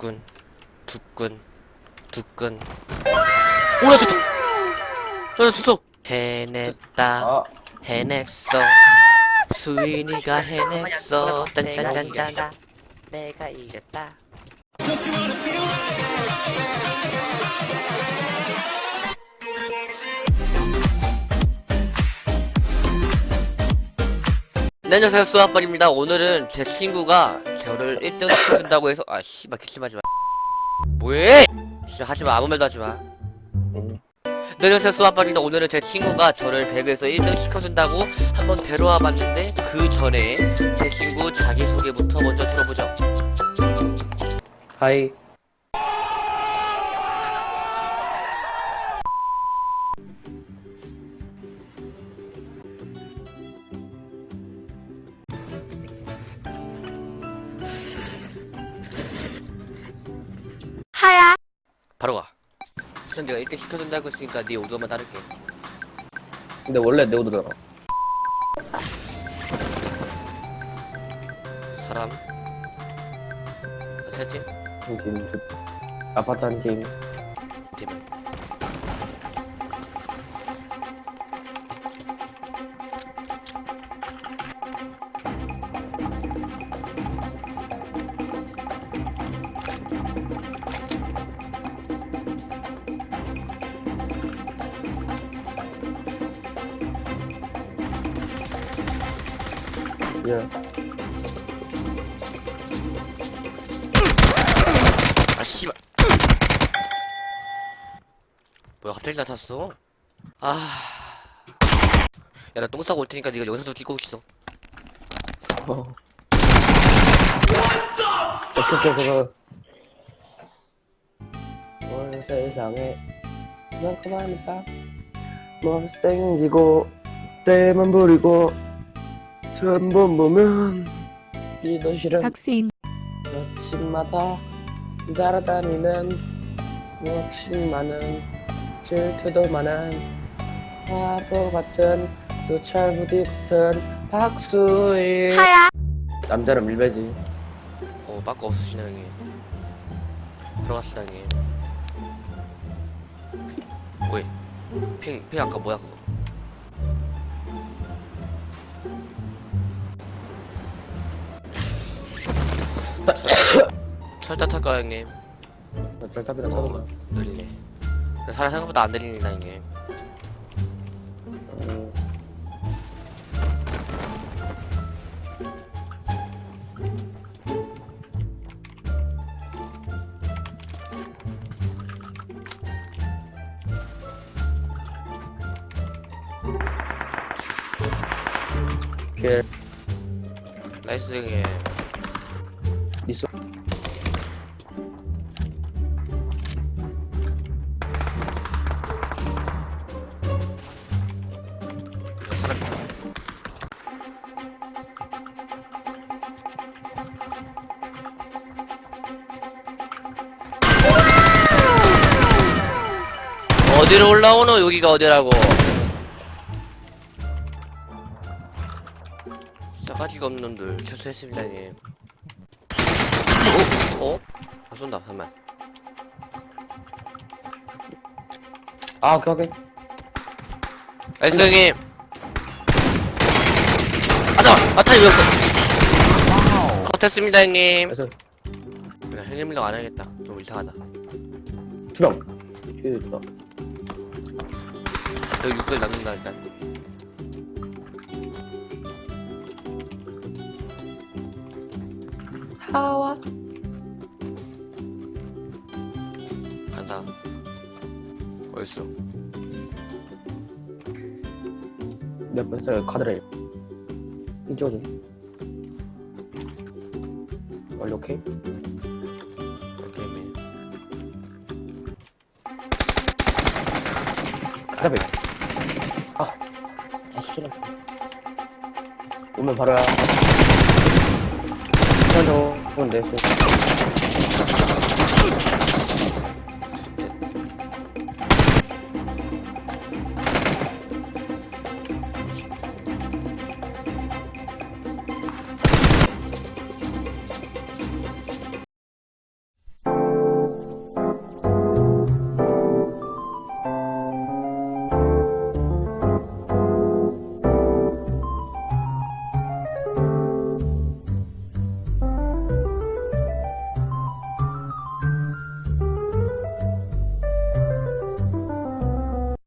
두근 두근 두근. 오나 좋다 나 좋다 해냈다 아, 해냈어. 수인이가 해냈어. 짠짠짠짠. 내가 이겼다 네, 안녕하세요 수아빠입니다. 오늘은 제 친구가 저를 1등 시켜준다고 해서 아 씨발 개심하지 마. 뭐해? 진짜 하지 마. 아무 말도 하지마. 음. 네, 안녕하세요 수아빠입니다. 오늘은 제 친구가 저를 배그에서 1등 시켜준다고 한번 데려와 봤는데 그 전에 제 친구 자기소개부터 먼저 들어보죠. 하이. 바로 가. 수전 내가 1등 시켜준다고 했으니까 네 오더만 따를게. 근데 원래 내 오더잖아. 사람. 세팀 한 팀, 두, 아파트 한 팀. 팀은 예. 아 씨발 뭐야 갑자기 나탔어 아 야 나 똥 싸고 올 테니까 네가 영상 좀 찍고 있어 어. 오케이, 오케이, 그거. 온 세상에 그만큼만 봐. 못생기고, 때만 부리고, 전번 보면, 이도 싫은 박수인. 아침마다 따라다니는 욕심 많은 질투도 많은 바보 같은 도찰부디 같은 박수희 남자는 밀배지. 어 빠꾸 없으시나 형님. 들어갑시다 형님. 뭐해 핑, 핑 아까 뭐야 그거 철다 탈까 형님. 절탑이랑 쳐도 어, 느리네. 사람 생각보다 안 느리니다 형님. 음, 길 나이스 형님 어디로 올라오노? 여기가 어디라고? 싸가지가 없는 놈들. 철수했습니다 님. 어? 어? 아 쏜다. 잠깐만. 아 오케이 오케이. 나이스 형님. 아 잠깐 아 타임 왜었어. 컷했습니다 형님. 그래서 그냥 형님이랑 안 해야겠다. 좀 이상하다. 주명. 뒤에 있다 여기 6개 남는다 일단. 하와. 간다. 어딨어. 몇 번째 카드를 이 찍어줘. 원래 오케이 카드를 아 아, 싫어 오면 바로야 한정 오면 내 손.